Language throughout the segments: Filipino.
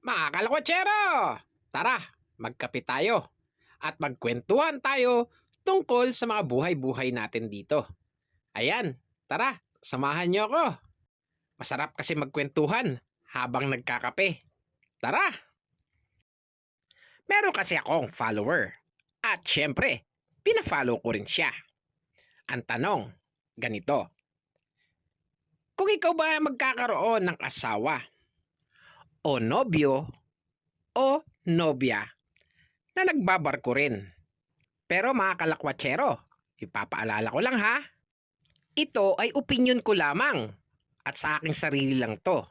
Mga kalakwatsero! Tara, magkape tayo at magkwentuhan tayo tungkol sa mga buhay-buhay natin dito. Ayan, tara, samahan niyo ako. Masarap kasi magkwentuhan habang nagkakape. Tara! Meron kasi akong follower. At syempre, pinafollow ko rin siya. Ang tanong, ganito. Kung ikaw ba magkakaroon ng asawa, o nobyo, o nobya, na nagbabarko rin. Pero mga kalakwatsero, ipapaalala ko lang ha, ito ay opinion ko lamang at sa aking sarili lang to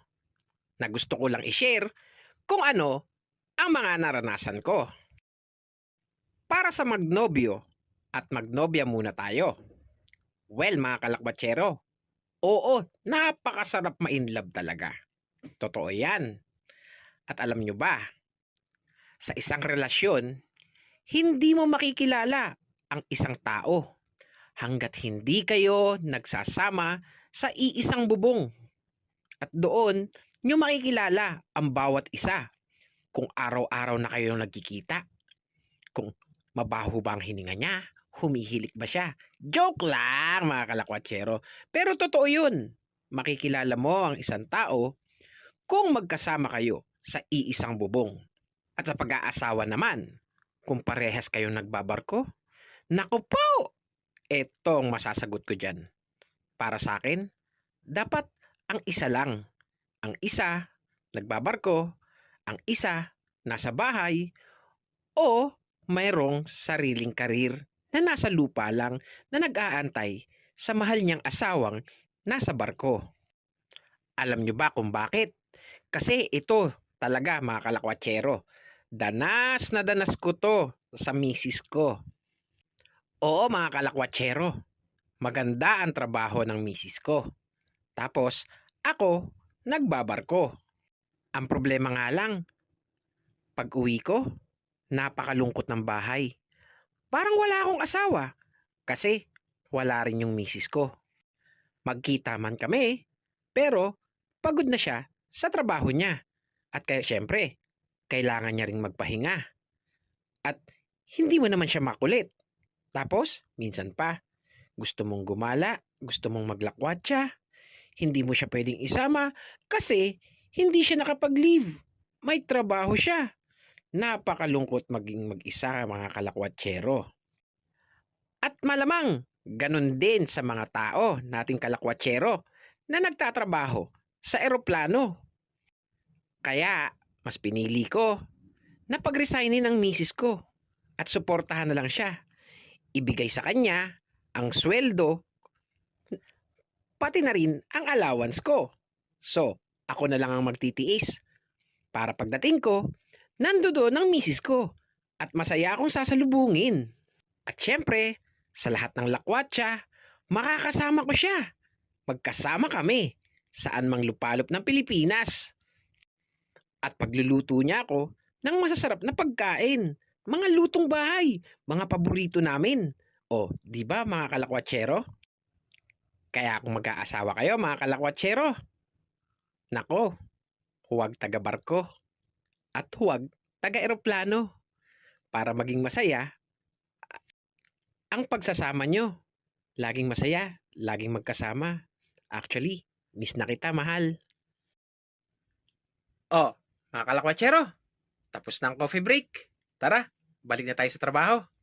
na gusto ko lang i-share kung ano ang mga naranasan ko. Para sa magnobyo at magnobya muna tayo. Well, mga kalakbatsero, oo, napakasarap ma-inlove talaga. Totoo yan. At alam nyo ba, sa isang relasyon, hindi mo makikilala ang isang tao hanggat hindi kayo nagsasama sa iisang bubong. At doon, nyo makikilala ang bawat isa kung araw-araw na kayo nagkikita. Kung mabaho ba ang hininga niya, humihilik ba siya. Joke lang mga kalakwatsero. Pero totoo yun. Makikilala mo ang isang tao kung magkasama kayo sa iisang bubong. At sa pag-aasawa naman, kung parehas kayong nagbabarko, naku po! Ito ang masasagot ko dyan. Para sa akin, dapat ang isa lang. Ang isa, nagbabarko, ang isa, nasa bahay, o mayroong sariling karir na nasa lupa lang na nag-aantay sa mahal niyang asawang nasa barko. Alam niyo ba kung bakit? Kasi ito talaga mga kalakwatsero. Danas na danas ko to sa misis ko. Oo mga kalakwatsero. Maganda ang trabaho ng misis ko. Tapos ako nagbabarko. Ang problema nga lang, pag uwi ko, napakalungkot ng bahay. Parang wala akong asawa kasi wala rin yung misis ko. Magkita man kami, pero pagod na siya sa trabaho niya. At kaya syempre, kailangan niya ring magpahinga. At hindi mo naman siya makulit. Tapos, minsan pa, gusto mong gumala, gusto mong maglakwatsa, hindi mo siya pwedeng isama kasi hindi siya nakapag-leave. May trabaho siya. Napakalungkot maging mag-isa mga kalakwatsero. At malamang, ganun din sa mga tao nating kalakwatsero na nagtatrabaho sa eroplano. Kaya, mas pinili ko na pag-resignin ang misis ko at suportahan na lang siya. Ibigay sa kanya ang sweldo pati na rin ang allowance ko. So, ako na lang ang magtitiis. Para pagdating ko, nando doon ang misis ko at masaya akong sasalubungin. At syempre, sa lahat ng lakwatsa, makakasama ko siya. Magkasama kami saan mang lupalop ng Pilipinas. At pagluluto niya ako ng masasarap na pagkain, mga lutong bahay, mga paborito namin. O, di ba mga kalakwatsero? Kaya kung mag-aasawa kayo mga kalakwatsero, nako, huwag taga-barko at huwag taga-eroplano para maging masaya ang pagsasama nyo. Laging masaya, laging magkasama. Actually, miss na kita, mahal. Oh, mga kalakwatsero, tapos na ang coffee break. Tara, balik na tayo sa trabaho.